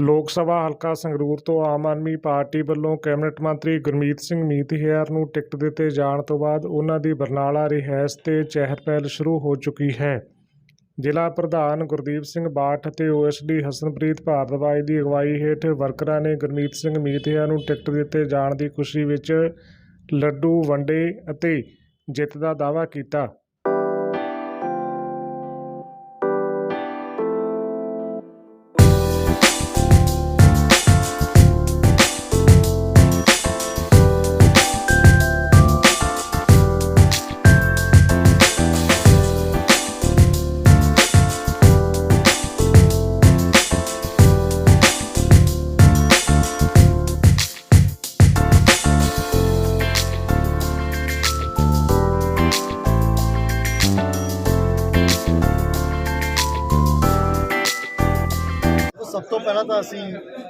ਲੋਕ ਸਭਾ ਹਲਕਾ ਸੰਗਰੂਰ ਤੋਂ ਆਮ ਆਦਮੀ ਪਾਰਟੀ ਵੱਲੋਂ ਕੈਬਨਿਟ ਮੰਤਰੀ ਗੁਰਮੀਤ ਸਿੰਘ ਮੀਤਹਿਰ ਨੂੰ ਟਿਕਟ ਦਿੱਤੇ ਜਾਣ ਤੋਂ ਬਾਅਦ ਉਹਨਾਂ ਦੀ ਬਰਨਾਲਾ ਰਿਹਾਇਸ਼ ਤੇ ਚਹਿਲ ਪਹਿਲ ਸ਼ੁਰੂ ਹੋ ਚੁੱਕੀ ਹੈ। ਜ਼ਿਲ੍ਹਾ ਪ੍ਰਧਾਨ ਗੁਰਦੀਪ ਸਿੰਘ ਬਾਠ ਅਤੇ ਓਐਸਡੀ ਹਸਨਪ੍ਰੀਤ ਭਾਰਦਵਾਜ ਦੀ ਅਗਵਾਈ ਹੇਠ ਵਰਕਰਾਂ ਨੇ ਗੁਰਮੀਤ ਸਿੰਘ ਮੀਤਹਿਰ ਨੂੰ ਟਿਕਟ ਦਿੱਤੇ ਜਾਣ ਦੀ ਖੁਸ਼ੀ ਵਿੱਚ ਲੱਡੂ, ਵੰਡੇ ਅਤੇ ਜਿੱਤ ਦਾ ਦਾਅਵਾ ਕੀਤਾ। ਸਭ ਤੋਂ ਪਹਿਲਾਂ ਤਾਂ ਅਸੀਂ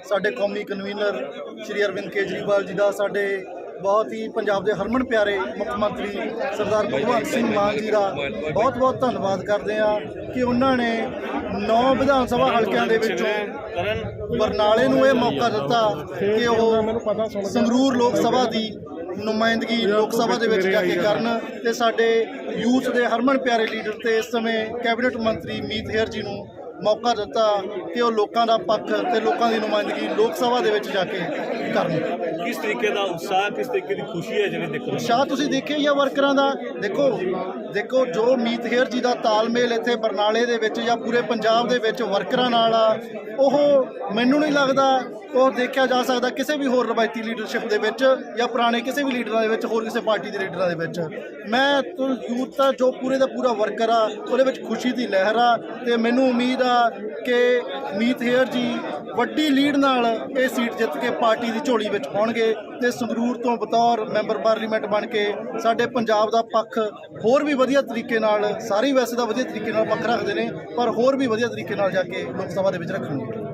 ਸਾਡੇ ਕੌਮੀ ਕਨਵੀਨਰ ਸ਼੍ਰੀ ਅਰਵਿੰਦ ਕੇਜਰੀਵਾਲ ਜੀ ਦਾ, ਸਾਡੇ ਬਹੁਤ ਹੀ ਪੰਜਾਬ ਦੇ ਹਰਮਨ ਪਿਆਰੇ ਮੁੱਖ ਮੰਤਰੀ ਸਰਦਾਰ ਭਗਵੰਤ ਸਿੰਘ ਮਾਨ ਜੀ ਦਾ ਬਹੁਤ ਬਹੁਤ ਧੰਨਵਾਦ ਕਰਦੇ ਹਾਂ ਕਿ ਉਹਨਾਂ ਨੇ ਨੌ ਵਿਧਾਨ ਸਭਾ ਹਲਕਿਆਂ ਦੇ ਵਿੱਚੋਂ ਬਰਨਾਲੇ ਨੂੰ ਇਹ ਮੌਕਾ ਦਿੱਤਾ ਕਿ ਉਹ ਸੰਗਰੂਰ ਲੋਕ ਸਭਾ ਦੀ ਨੁਮਾਇੰਦਗੀ ਲੋਕ ਸਭਾ ਦੇ ਵਿੱਚ ਜਾ ਕੇ ਕਰਨ ਤੇ ਸਾਡੇ ਯੂਥ ਦੇ ਹਰਮਨ ਪਿਆਰੇ ਲੀਡਰ ਤੇ ਇਸ ਸਮੇਂ ਕੈਬਨਿਟ ਮੰਤਰੀ ਮੀਤ ਹੇਅਰ ਜੀ ਨੂੰ ਮੌਕਾ ਦਿੱਤਾ ਕਿ ਉਹ ਲੋਕਾਂ ਦਾ ਪੱਖ ਤੇ ਲੋਕਾਂ ਦੀ ਨੁਮਾਇੰਦਗੀ ਲੋਕ ਸਭਾ ਦੇ ਵਿੱਚ ਜਾ ਕੇ ਕਰਨ। ਕਿਸ ਤਰੀਕੇ ਦਾ ਉਤਸ਼ਾਹ, ਕਿਸ ਤਰੀਕੇ ਦੀ ਖੁਸ਼ੀ ਹੈ ਜਿਹੜੀ ਦੇਖੋ ਸ਼ਾਹ ਤੁਸੀਂ ਦੇਖਿਆ ਹੀ ਆ ਵਰਕਰਾਂ ਦਾ? ਦੇਖੋ ਦੇਖੋ, ਜੋ ਮੀਤ ਹੇਅਰ ਜੀ ਦਾ ਤਾਲਮੇਲ ਇੱਥੇ ਬਰਨਾਲੇ ਦੇ ਵਿੱਚ ਜਾਂ ਪੂਰੇ ਪੰਜਾਬ ਦੇ ਵਿੱਚ ਵਰਕਰਾਂ ਨਾਲ ਆ, ਉਹ ਮੈਨੂੰ ਨਹੀਂ ਲੱਗਦਾ ਉਹ ਦੇਖਿਆ ਜਾ ਸਕਦਾ ਕਿਸੇ ਵੀ ਹੋਰ ਰਵਾਇਤੀ ਲੀਡਰਸ਼ਿਪ ਦੇ ਵਿੱਚ ਜਾਂ ਪੁਰਾਣੇ ਕਿਸੇ ਵੀ ਲੀਡਰਾਂ ਦੇ ਵਿੱਚ, ਹੋਰ ਕਿਸੇ ਪਾਰਟੀ ਦੇ ਲੀਡਰਾਂ ਦੇ ਵਿੱਚ। ਮੈਂ ਯੂਥ ਦਾ ਜੋ ਪੂਰੇ ਦਾ ਪੂਰਾ ਵਰਕਰ ਆ, ਉਹਦੇ ਵਿੱਚ ਖੁਸ਼ੀ ਦੀ ਲਹਿਰ ਆ ਤੇ ਮੈਨੂੰ ਉਮੀਦ ਆ ਕਿ ਮੀਤ ਹੇਅਰ ਜੀ ਵੱਡੀ ਲੀਡ ਨਾਲ ਇਹ ਸੀਟ ਜਿੱਤ ਕੇ ਪਾਰਟੀ ਦੀ ਝੋਲੀ ਵਿੱਚ ਪਾਉਣਗੇ ਤੇ ਸੰਗਰੂਰ ਤੋਂ ਬਤੌਰ ਮੈਂਬਰ ਪਾਰਲੀਮੈਂਟ ਬਣ ਕੇ ਸਾਡੇ ਪੰਜਾਬ ਦਾ ਪੱਖ ਹੋਰ ਵੀ ਵਧੀਆ ਤਰੀਕੇ ਨਾਲ, ਸਾਰੀ ਵੈਸੇ ਤਾਂ ਵਧੀਆ ਤਰੀਕੇ ਨਾਲ ਪੱਖ ਰੱਖਦੇ ਨੇ, ਪਰ ਹੋਰ ਵੀ ਵਧੀਆ ਤਰੀਕੇ ਨਾਲ ਜਾ ਕੇ ਲੋਕ ਸਭਾ ਦੇ ਵਿੱਚ ਰੱਖਣਗੇ।